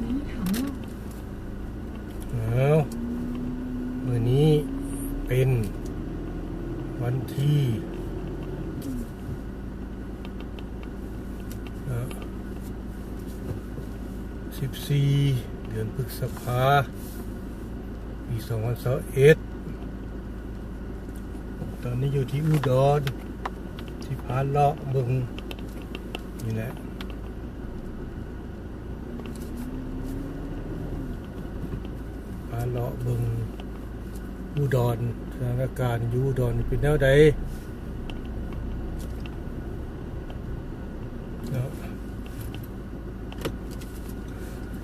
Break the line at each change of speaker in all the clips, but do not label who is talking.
สีขา
เอามื่อนี้เป็น วันที่สิบสี่14เดือนพฤษภาปีสองพันสเอ็ดตอนนี้อยู่ที่อุดรที่พานเลาะเบึงนี่แหละ พา เลาะเบึงอุดรสถานการณ์ยู่อุดรเป็นแนวใด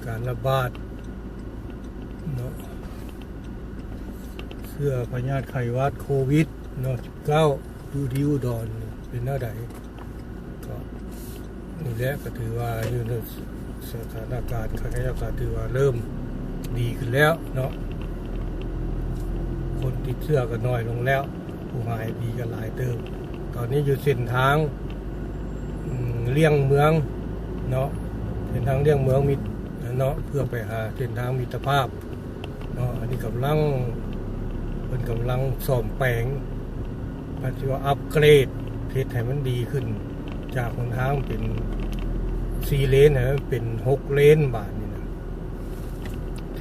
การระบาดเนาะเสื้อพยาธิไขวัดโควิดเนาะ19อยู่ที่อุดรเป็นแนวใดก็นี่แหละก็ถือว่าอยู่ในสถานการณ์ข้าราชการถือว่าเริ่ม ดีขึ้นแล้วเนาะคนติดเชื้อก็น้อยลงแล้ว ผู้หายดีก็หลายเติม ตอนนี้อยู่เส้นทางเลี่ยงเมืองเนาะเส้นทางเลี่ยงเมืองมีเนาะเพื่อไปหาเส้นทางมิตรภาพเนาะอันนี้กำลังเป็นกำลังซ่อมแปลงพัฒนอัปเกรดเทศให้มันดีขึ้น จากหนทางเป็นสี่เลนให้มันเป็นหกเลนบาทน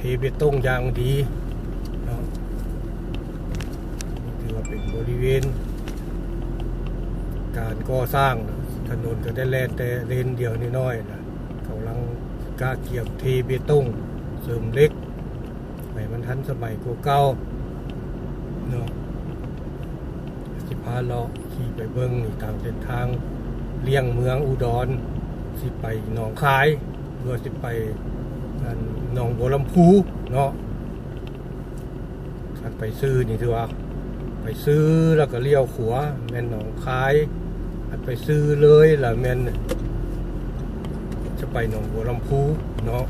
เทเบตงอย่างดีเนาะนี่ถือว่าเป็นบริเวณ การก่อสร้างนะถนนก็ได้แลนแต่เลนเดียวนิดน้อยนะกำลังกาเกียบเทเบตงเสริมเล็กให้มันทันสมัยกว่าเก่าเนาะสิพาเลาะขี่ไปเบิ้งนี่ตามเส้นทางเลี่ยงเมืองอุดร สิไปหนองคายหรือว่าสิไป หนองบัวลำพูเนาะท่านไปซื้อนี่ถือว่า ไปซื้อแล้วก็เลี้ยวขวาแม่นหนองคายอันไปซื้อเลยล่ะแม่นจะไปหนองบัวลำพูเนาะ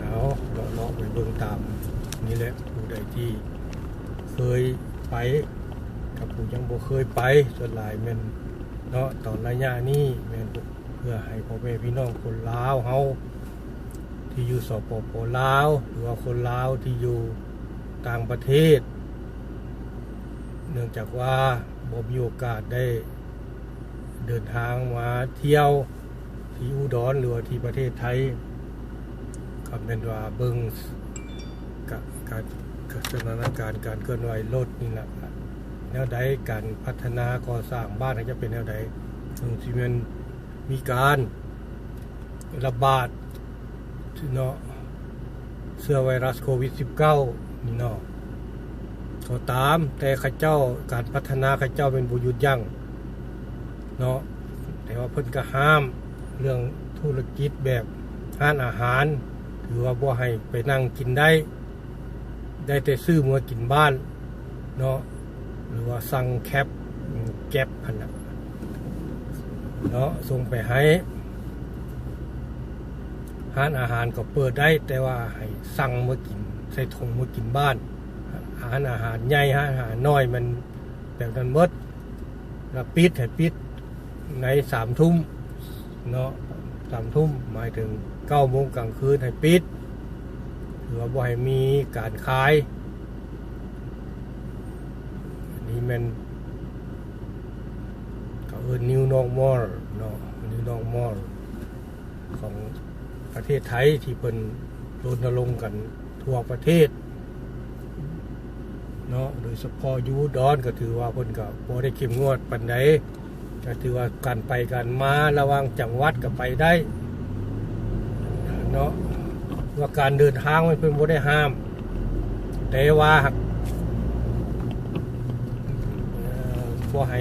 เอาเลาะเลาะไปเบิ่งตาม นี่แหละผู้ใดที่เคยไปกับผู้ยังบ่เคยไปส่วนหลายแม่นเนาะตอนระยะนี้แม่นเพื่อให้พ่อแม่พี่น้องคนลาวเฮา ที่อยู่สปปลาว หรือว่าคนลาวที่อยู่ต่างประเทศ เนื่องจากว่าบ่มีโอกาสได้เดินทางมาเที่ยวที่อุดรหรือว่าที่ประเทศไทยก็เป็นว่าเบิงกะการการสถานการณ์การเคลื่อนไหวรถนี่แหละแนวใดการพัฒนาก่อสร้างบ้านจะเป็นแนวใดซึ่งที่มันมีการระบาด เนาะเสื้อไวรัสโควิด -19 นี่เนาะก็ตามแต่ข้าเจ้าการพัฒนาข้าเจ้าเป็นบุยุดยั้งเนาะแต่ว่าเพิ่นก็ห้ามเรื่องธุรกิจแบบห้านอาหารถือว่าบ่ให้ไปนั่งกินได้ ได้แต่ซื้อมากินบ้านเนาะหรือว่าสั่งแคปแก๊บพันนะเนาะส่งไปให้ ร้านอาหารก็เปิดได้แต่ว่าให้สั่งมากิน ใส่ถุงมากินบ้านอาหารอาหารใหญ่ร้านอาหารน้อยมันแบบนั้นหมดแล้วปิดให้ปิดในสามทุ่มเนาะสามทุ่มหมายถึงเก้าโมงกลางคืนให้ปิดหรือว่าบ่ให้มีการขายอันนี้มันก็เออ new normal เนาะ new normal ของ ประเทศไทยที่เป็นรณรงค์กันทั่วประเทศเนาะโดยเฉพาะยูดอนก็ถือว่าเพิ่นก็บ่ได้เข้มงวดปานใดก็ถือว่าการไปการมาระว่างจังหวัดก็ไปได้เนาะว่าการเดินทางมันเพิ่นบ่ได้ห้าม แต่ว่าหากเอ่อบ่ให้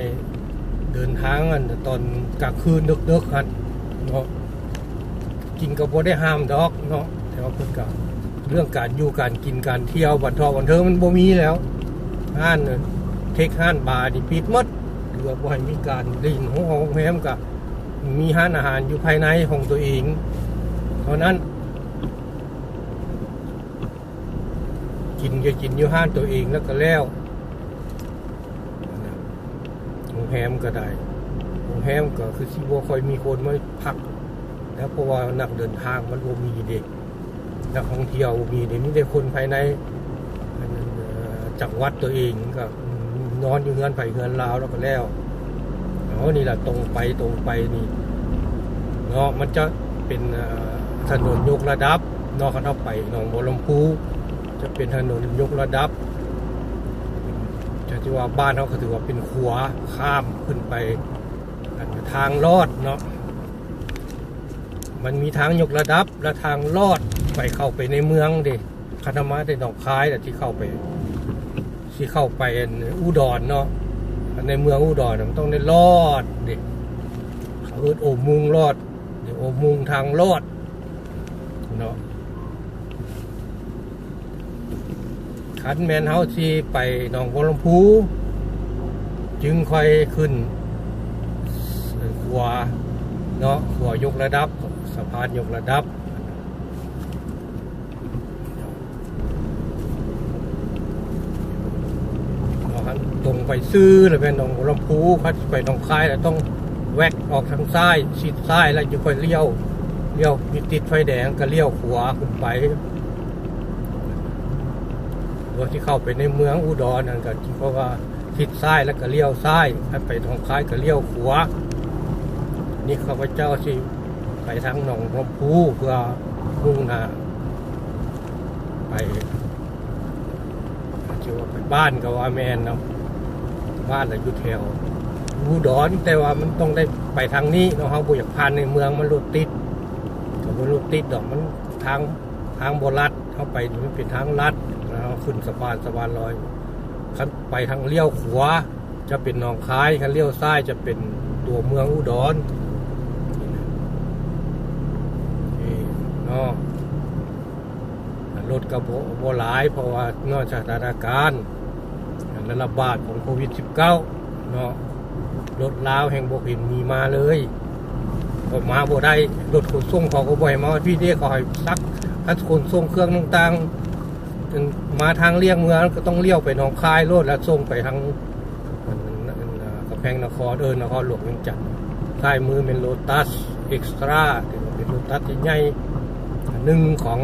เดินทางอันตอนกลางคืนดึกๆหั่นเนาะ กินก็บ่ได้ห้ามดอกเนาะแต่ว่าเพิ่นก็เรื่องการอยู่การกินการเที่ยวบันทอบันเทิงมันบ่มีแล้วห้านเทคห้านบาร์นี่ปิดหมดหรือบ่ให้มีการลินห้องแรมก็มีห้านอาหารอยู่ภายในของตัวเองเท่านั้น กินก็กินอยู่ห้านตัวเองแล้วก็แล้วโรงแรมก็ได้โรงแรมก็คือสิบ่ค่อยมีคนมาพัก แล้วเพราะว่านักเดินทางมันบ่มีเด็กนักท่องเที่ยวมีเด็กมีแต่คนภายในจังหวัดตัวเองก็นอนอยู่เฮือนไผเฮือนลาวแล้วก็แล้วเอานี่แหละตรงไปตรงไปนี่เนาะมันจะเป็นถนนยกระดับนอกกันอาไปหนองบัวลำพูจะเป็นถนนยกระดับจะที่ว่าบ้านเขาก็ถือว่าเป็นขัวข้ามขึ้นไปทางลอดเนาะ มันมีทางยกระดับและทางลอดไปเข้าไปในเมืองเดิคณะมาได้ดอกคายแต่ที่เข้าไป ที่เข้าไปอันอุดรเนาะในเมืองอุดรน่ะมันต้องได้ลอดเด็กเขาเอิ้นโอมุงลอดเดี๋ยวโอมุงทางลอดเนาะขันแมนเฮาที่ไปหนองบัวลำพู จึงค่อยขึ้นขัวเนาะขัวยกระดับะพานยกระดับเอาครับตรงไปซื้อหรือเป็นหนองลำพูคัดไปหนองคายแล้วต้องแวกออกทางซ้ายชิดซ้ายแล้วจะค่อยเลี้ยวเลี้ยวมีติดไฟแดงก็เลี้ยวขวาขึ้นไปรถที่เข้าไปในเมืองอุดรนั่นก็ที่เขาว่าทิศซ้ายแล้วก็เลี้ยวซ้ายไปหนองคายก็เลี้ยวขวา นี่ข้าพเจ้าสิ ไปทางหนองบัวลำพูเพื่อมุ่งหน้าไปชื่อว่าไปบ้านก็ว่าแมนเนาะบ้านเราอยู่แถวอุดรแต่ว่ามันต้องได้ไปทางนี้เนาะเฮาบ่อยากผ่านในเมืองมันรถติดก็บ่รถติดดอกมันทางทางบ่ลัดเข้าไปมันเป็นทางลัดแล้วขึ้นสะพานสะพานลอยคันไปทางเลี้ยวขวาจะเป็นหนองคายคันเลี้ยวซ้ายจะเป็นตัวเมืองอุดรนี่เนาะรถกระโบหลาย เพราะว่านอกจากสถานการณ์และระบาดของโควิด -19 เนาะรถลาวแห่งบกเห็นมีมาเลยก็มาบ่ได้รถขนส่งเขาก็บ่อยมาพี่เรียกเขาให้ซักคันขนส่งเครื่องต่างๆจนมาทางเลี่ยงเมืองก็ต้องเลี้ยวไปหนองคายรถแล้วส่งไปทางอันนั้นอันนั้นกำแพงนครเอินนครหลวงเวียงจันทน์ใต้มือเป็นโลตัสเอ็กซ์ตร้าเป็นโลตัสที่ใหญ่ หนึ่งของ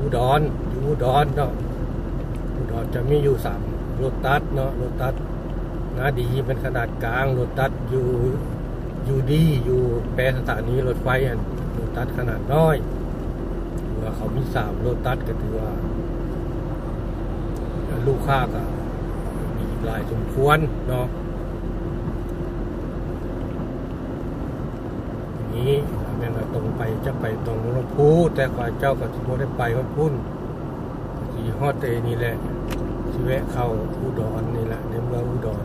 อุดรอยู่อุดรเนาะอุดรจะมีอยู่สามโรตัสเนาะโรตัสนาดีเป็นขนาดกลางโรตัสอยู่อยู่ดีอยู่แปรสถานีรถไฟอันโรตัสขนาดน้อยถือว่าเขามีสามโรตัสก็ถือว่า ลูกค้าก็มีหลายสมควรเนาะนี่ ตรงไปจะไปตรงลำพูแต่กว่าเจ้าก็สิบ่ได้ไปฮอดพุ่นสีฮอดเตนี่แหละสิแวะเข้าอุดรนี่แหละในเมืองอุดร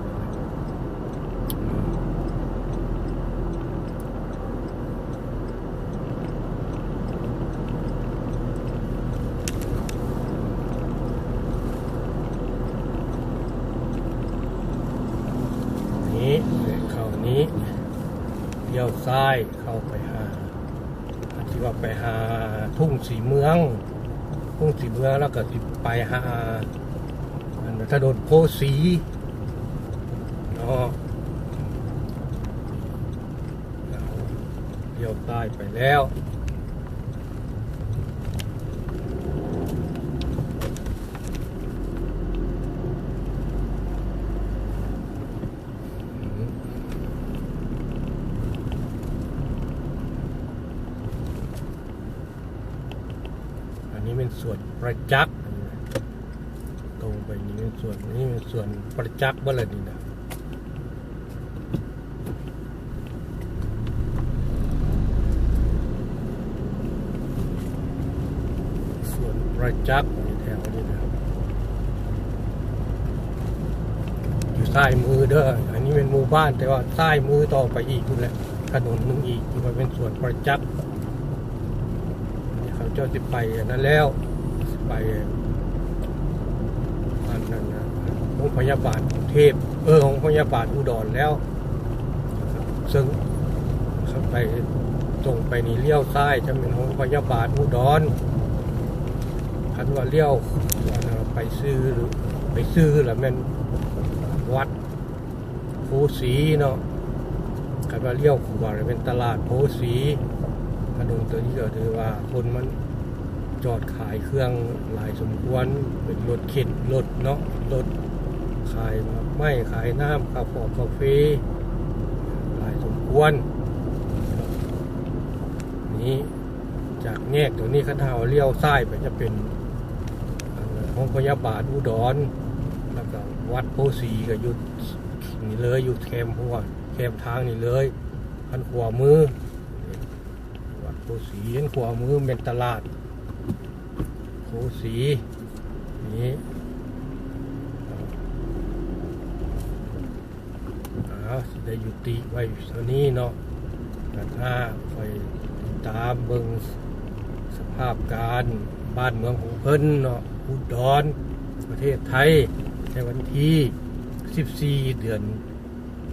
เนนี้เข้านี้เลี้ยวซ้ายเข้าไปห ว่าไปหาทุ่งสีเมือง ทุ่งสีเมืองแล้วก็สิไปหาถนนโพสีเนาะเดียวซ้ายไปแล้ว อั นี้เป็นส่วนประจักษ์ตรงไปนี้เป็นส่วนนี้เป็นส่วนประจักษ์บ้าเลยนี่นะส่วนประจักษ์นี่แถวนี้นะอยู่ซ้ายมือเด้ออันนี้เป็นหมู่บ้านแต่ว่าซ้ายมือต่อไปอีกนู่นแหละถนนหนึงอีกมันเป็นส่วนประจักษ์ เจ้าสิไปนนั้นแล้ว ไปอันนั้นโรงพยาบาลกรุงเทพเออโรงพยาบาลอุดรแล้ว ซึ่งไปตรงไปนี่เลี้ยวซ้ายจะเป็นโรงพยาบาลอุดรคันว่าเลี้ยวไปซื้อหรือไปซื้อแล้วแม่นวัดโพสีเนาะคันว่าเลี้ยวขวาเป็นตลาดโพสี นนตัวนี้ก็ถือว่าคนมันจอดขายเครื่องหลายสมควรเป็นรถเข็นรถเนาะรถขายไม้ขายน้ำกาแฟกาแฟหลายสมควร นี้จากแยกตรงนี้คันเท้าเลี้ยวซ้ายไปจะเป็นห้องพยาบาลอุดรแล้วก็วัดโพสีก็อยู่นี่เลยอยู่แคมหัวแคมทางนี่เลยพันขวามือ สีเห็นขวามือเป็นตลาดโพสีนี่เอาได้ยุติไว้เท่านี้เนาะกันหน้าคอยติดตามเบิงสภาพการบ้านเมืองของเพิ่นเนาะอุดรประเทศไทย ในวันที่ 14 เดือน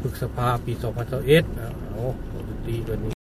พฤษภาปี 2021เอาเอาปกติตัวนี้